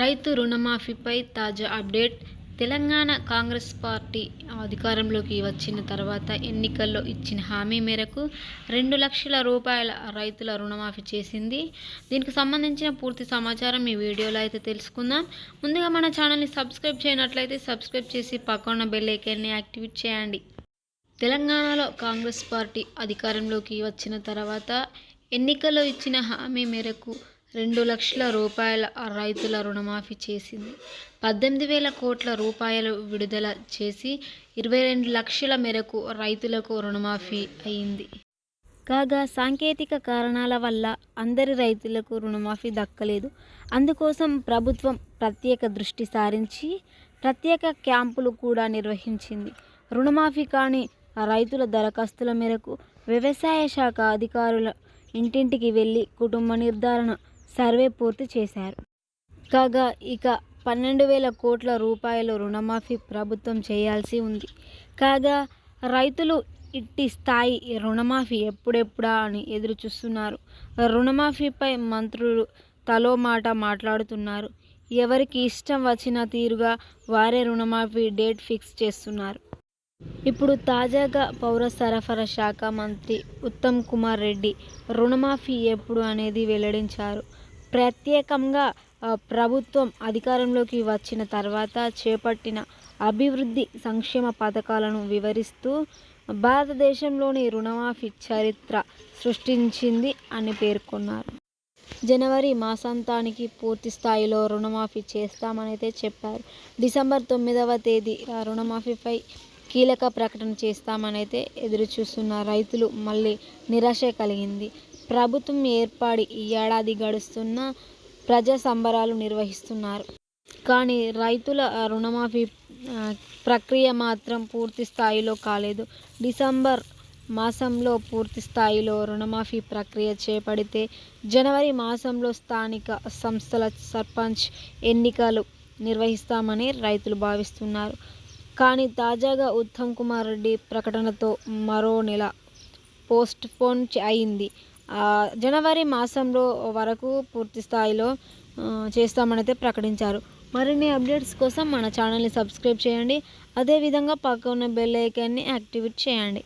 రైతు రుణమాఫీపై తాజా update. Telangana Congress party అధికారంలోకి వచ్చిన తర్వాత ఎన్నికల్లో ఇచ్చిన హామీ మేరకు రెండు లక్షల రూపాయల రైతుల రుణమాఫీ చేసింది. దీనికి సంబంధించిన పూర్తి సమాచారం ఈ వీడియోలో అయితే తెలుసుకుందాం. ముందుగా మన ఛానల్ని సబ్స్క్రైబ్ చేయనట్లయితే సబ్స్క్రైబ్ చేసి పక్కన బెల్ ఐకాన్ని యాక్టివేట్ చేయండి. తెలంగాణలో కాంగ్రెస్ పార్టీ అధికారంలోకి వచ్చిన తర్వాత ఎన్నికల్లో ఇచ్చిన హామీ మేరకు రెండు లక్షల రూపాయల రైతుల రుణమాఫీ చేసింది. పద్దెనిమిది వేల కోట్ల రూపాయలు విడుదల చేసి ఇరవై రెండు లక్షల మేరకు రైతులకు రుణమాఫీ అయింది. కాగా సాంకేతిక కారణాల వల్ల అందరి రైతులకు రుణమాఫీ దక్కలేదు. అందుకోసం ప్రభుత్వం ప్రత్యేక దృష్టి సారించి ప్రత్యేక క్యాంపులు కూడా నిర్వహించింది. రుణమాఫీ కాని రైతుల దరఖాస్తుల మేరకు వ్యవసాయ శాఖ అధికారుల ఇంటింటికి వెళ్ళి కుటుంబ నిర్ధారణ సర్వే పూర్తి చేశారు. కాగా ఇక పన్నెండు వేల కోట్ల రూపాయల రుణమాఫీ ప్రభుత్వం చేయాల్సి ఉంది. కాగా రైతులు ఇట్టి స్థాయి రుణమాఫీ ఎప్పుడెప్పుడా అని ఎదురు చూస్తున్నారు రుణమాఫీపై మంత్రులు తలో మాట మాట్లాడుతున్నారు. ఎవరికి ఇష్టం వచ్చిన తీరుగా వారే రుణమాఫీ డేట్ ఫిక్స్ చేస్తున్నారు. ఇప్పుడు తాజాగా పౌర సరఫరా శాఖ మంత్రి ఉత్తమ్ కుమార్ రెడ్డి రుణమాఫీ ఎప్పుడు అనేది వెల్లడించారు. ప్రత్యేకంగా ప్రభుత్వం అధికారంలోకి వచ్చిన తర్వాత చేపట్టిన అభివృద్ధి సంక్షేమ పథకాలను వివరిస్తూ భారతదేశంలోని రుణమాఫీ చరిత్ర సృష్టించింది అని పేర్కొన్నారు. జనవరి మాసాంతానికి పూర్తి స్థాయిలో రుణమాఫీ చేస్తామనైతే చెప్పారు. డిసెంబర్ తొమ్మిదవ తేదీ రుణమాఫీపై కీలక ప్రకటన చేస్తామనైతే ఎదురు చూస్తున్న రైతులు మళ్ళీ నిరాశ కలిగింది. ప్రభుత్వం ఏర్పడి ఏడాది గడుస్తున్న ప్రజా సంబరాలు నిర్వహిస్తున్నారు. కానీ రైతుల రుణమాఫీ ప్రక్రియ మాత్రం పూర్తి స్థాయిలో కాలేదు. డిసెంబర్ మాసంలో పూర్తి స్థాయిలో రుణమాఫీ ప్రక్రియ చేపడితే జనవరి మాసంలో స్థానిక సంస్థల సర్పంచ్ ఎన్నికలు నిర్వహిస్తామని రైతులు భావిస్తున్నారు. కానీ తాజాగా ఉత్తమ్ కుమార్ రెడ్డి ప్రకటనతో మరో నెల పోస్ట్ పోన్ అయింది. జనవరి మాసంలో వరకు పూర్తి స్థాయిలో చేస్తామనైతే ప్రకటించారు. మరిన్ని అప్డేట్స్ కోసం మన ఛానల్ని సబ్స్క్రైబ్ చేయండి. అదేవిధంగా పక్క ఉన్న బెల్ ఐకాన్ని యాక్టివేట్ చేయండి.